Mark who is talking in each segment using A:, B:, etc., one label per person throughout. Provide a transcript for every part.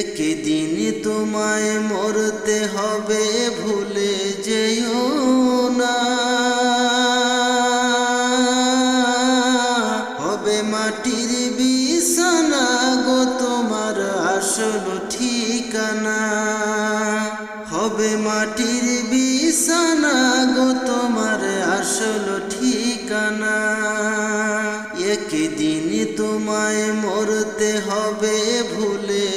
A: একদিন তোমায় মরতে হবে ভুলে যেও না। হবে মাটির বিছানা গো তোমার আসল ঠিকানা। হবে মাটির বিছানা গো তোমার আসল ঠিকানা। একদিন তোমায় মরতে হবে ভুলে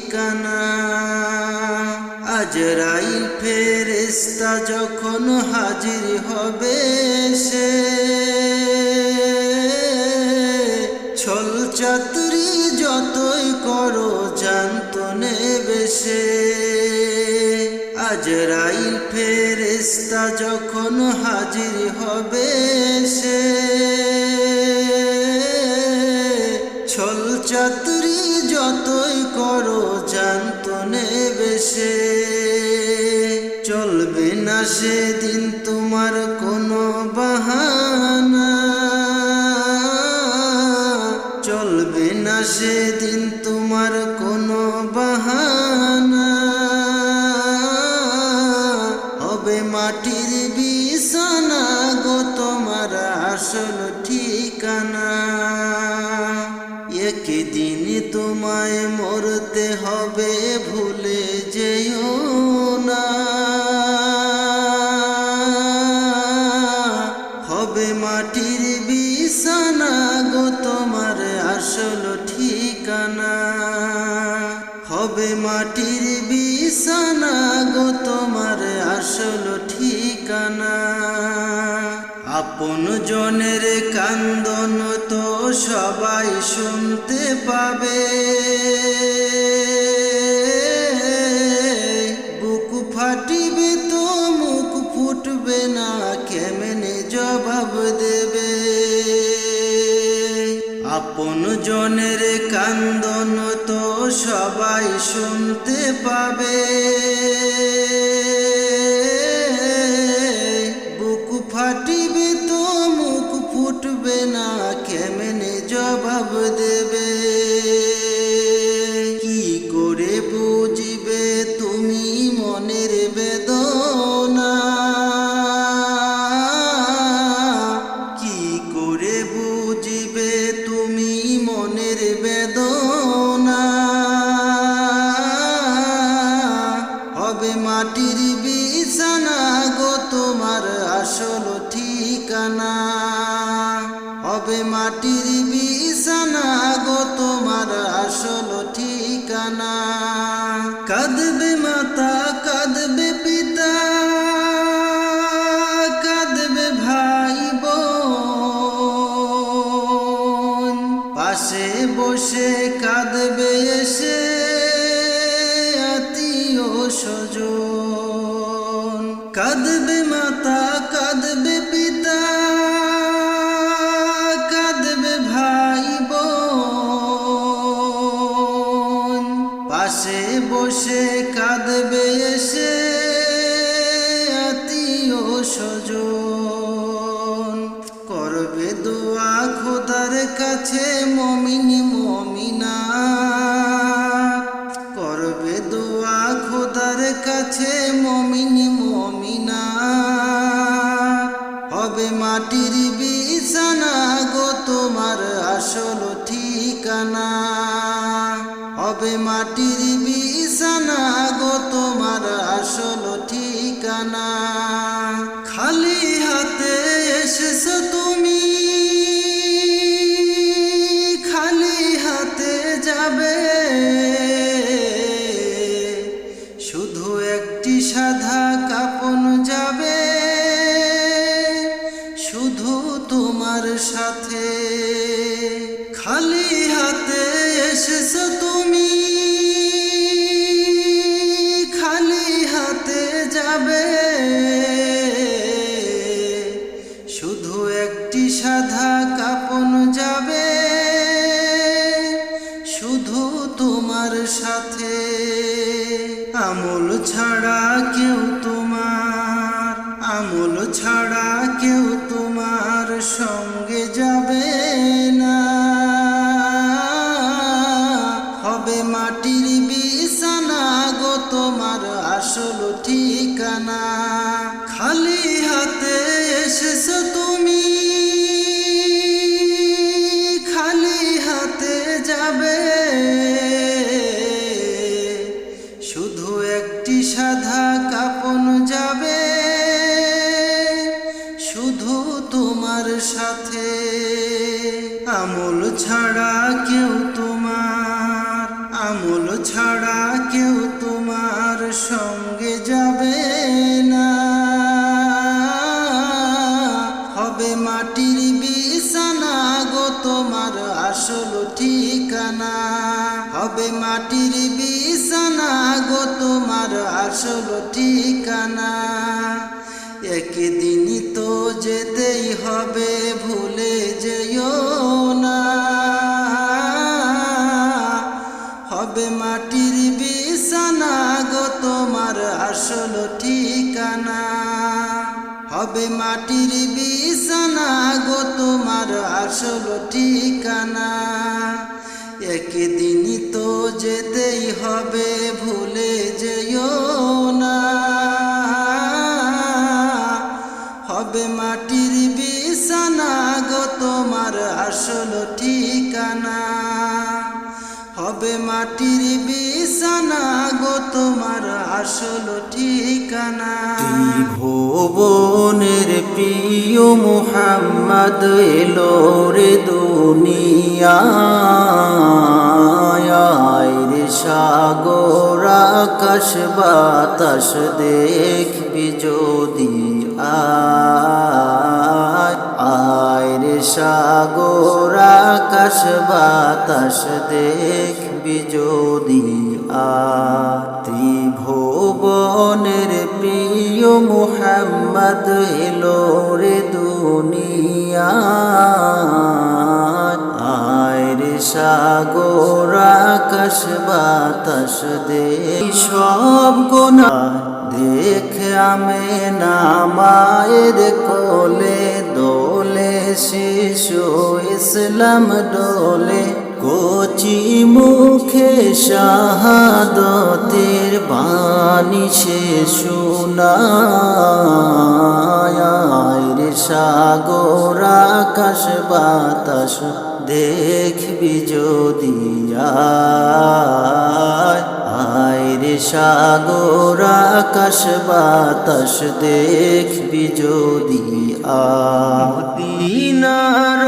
A: ঠিকানা। আজরাইল ফেরেস্তা যখন হাজির হবে সে ছল চাতুরি যতই করো জানত নেবে সে। আজরাইল ফেরেস্তা যখন হাজির হবে সে, ছল চাতুরি সে চলবে না সেদিন তোমার কোনো বাহানা। চলবে না সেদিন তোমার কোনো বাহানা। হবে মাটির বিছানা গো তোমার আসল ঠিকানা। একদিন তোমায় মরতে আসল ঠিকানা। হবে মাটির বিছানা গো তোমার আসল ঠিকানা। আপন জনের কান্দন তো সবাই শুনতে পাবে। বুক ফাটিবে তো মুখ ফুটবে না, কেমনে জবাব দেবে? আপন জনের কান্দন তো সবাই শুনতে পাবে। হবে মাটির বিছানা গো তোমার আসল ঠিকানা। কাঁদবে মাতা, কাঁদবে পিতা, কাঁদবে ভাই বোন পাশে বসে কাঁদবে এসে আত্মীয় স্বজন। কাঁদবে সঙ্গে যাবে না। হবে মাটির বিছানা গো তোমার আসল ঠিকানা। খালি হাতে এসেছ তুমি। খালি হাতে যাবে। শুধু একটি সাদা কাপন যাবে ছাড়া কেউ তোমার, আমল ছাড়া কেউ তোমার সঙ্গে যাবে না। হবে মাটির বিছানা গো তোমার আসল ঠিকানা। হবে মাটির বিছানা গো তোমার আসল ঠিকানা। একদিন তো যেতেই হবে ভুলে হবে মাটির বিছানা গো তোমার আসল ঠিকানা। একদিন তো যেতেই হবে, ভুলে যেও না। হবে মাটির বিছানা গো তোমার আসল ঠিকানা। হবে মাটির বিছানা গো, তোমার আসল ঠিকানা।
B: ভুবনের প্রিয় মুহাম্মদ এলো রে দুনিয়ায় সাগর, আকাশ, বাতাস দেখবি যদি আয় রে সাগর, আকাশ, বাতাস দেখবি যদি আয় ত্রিভুবনের প্রিয় মুহাম্মদ এলো রে দুনিয়া। সাগর আকাশ বাতাস দে, সব গোনা দেখ আমি নামায়ের কোলে, দোলে শিশু ইসলাম ডোলে কচি মুখে শাহাদতের বাণী সে রে সাগর, আকাশ, বাতাস, দেখবি যদি আয়। আয় রে সাগর, আকাশ, বাতাস, দেখবি যদি আদিনার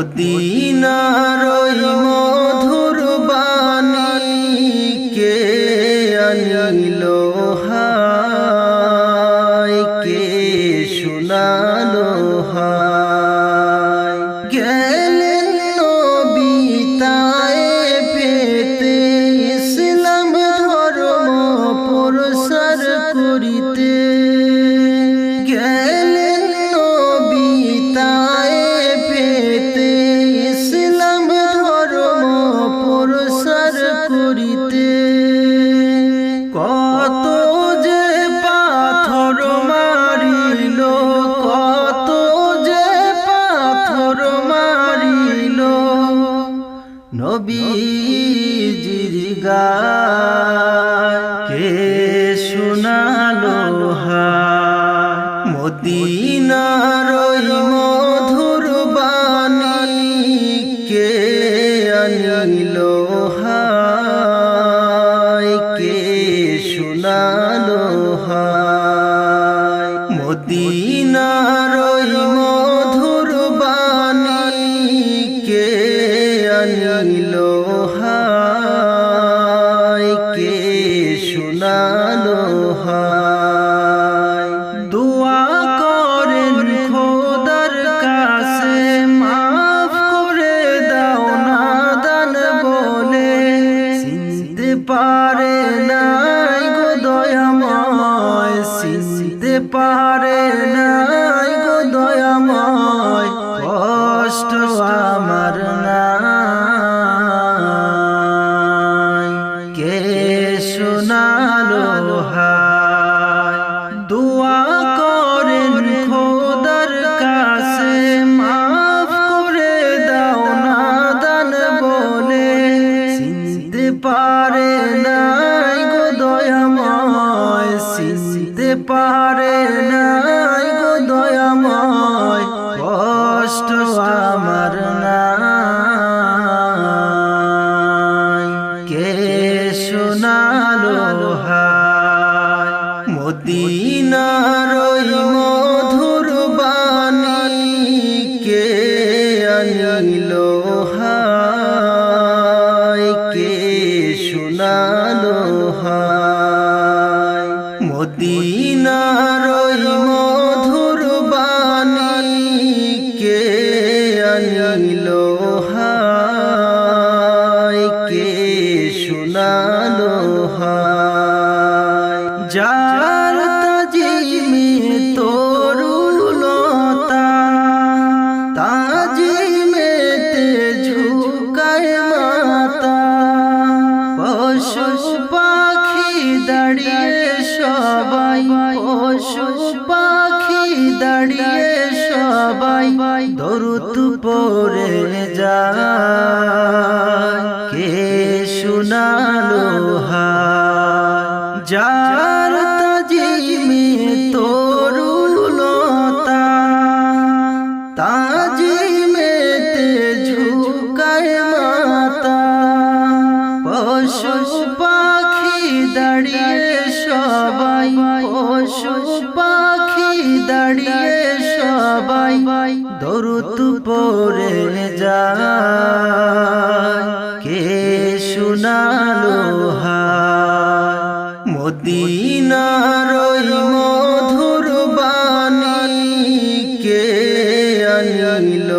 B: মদিনার নবীজির কে শোনালো ওই মধুর বাণী কে কে শোনালো হায় মদিনার পারে নাই দয়াময় চিনতে পারে নাই। হায়। মদিনার মধুর বাণী কে আনিল হায়? কে শোনালো হায়? মদিনার মধুর বাণী কে আনিল হায়? পশু পাখি দাঁড়িয়ে সবাই দরুদ পরে যায়। কে শোনালো হায়? যার তাজিমে তরুলতা তাজিমেতে ঝুকায় মাতা। পশু মধুর বাণী কে আনিল